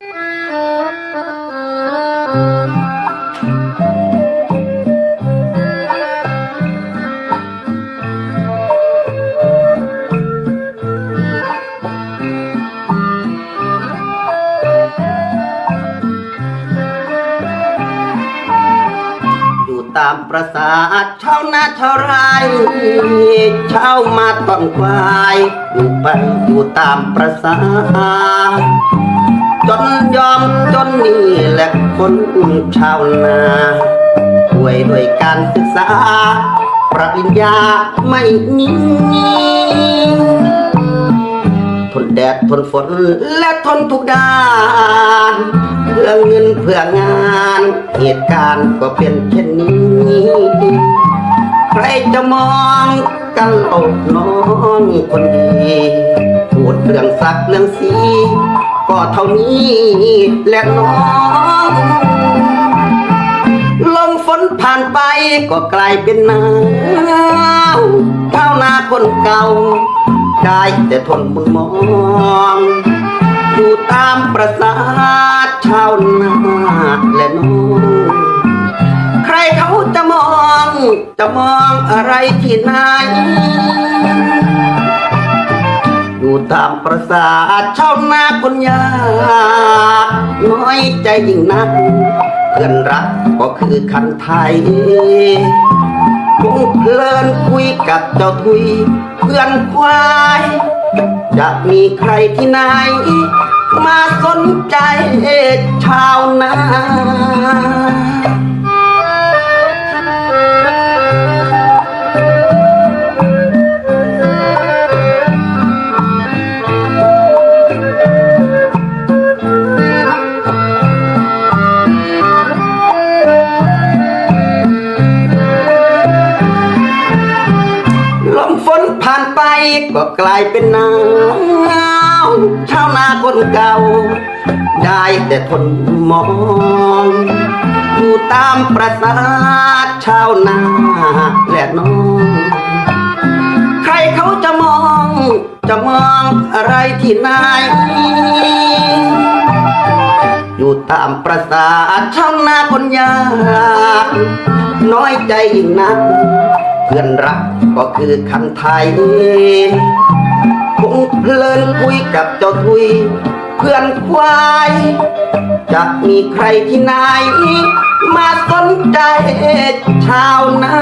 อยู่ามประสาชาวนาชาวไร่เช่ามาต้นควายอยู่ไปอยู่ตามประสาจนยอมจนนี่แหละคนชาวนาป่วยด้วยการศึกษา ปริญญาไม่มีทนแดดทนฝนและทนทุกด้าน เพื่อเงินเพื่องาน เหตุการณ์ก็เป็นเช่นนี้ ใครจะมองกันโลกน้องคนดีพูดเรื่องสักเรื่องสี ก็เท่านี้แหละน้องลมฝนผ่านไปก็กลายเป็นหนาวข้านาคนเก่าได้แต่ทนมุนมอง อยู่ตามประสา ชาวนาและน้องใครเขาจะมองจะมองอะไรที่ไหนอยู่ตามประสาชาวนาคนยากน้อยใจยิ่งนักเพื่อนรักก็คือคันไทยคงเพลินคุยกับเจ้าทุยเพื่อนควาย จะมีใครที่ไหน มาสนใจชาวนา ก็กลายเป็นนาวชาวนาคนเก่า ได้แต่ทนมอง อยู่ตามประสาทชาวนาแหละน้อง ใครเขาจะมอง จะมองอะไรที่ไหนอยู่ตามประสาทชาวนาคนยากน้อยใจยิ่งนัก เพื่อนรักก็คือคันไทยคงเพลินคุยกับเจ้าทุย เพื่อนควาย จะมีใครที่ไหนมาสนใจชาวนา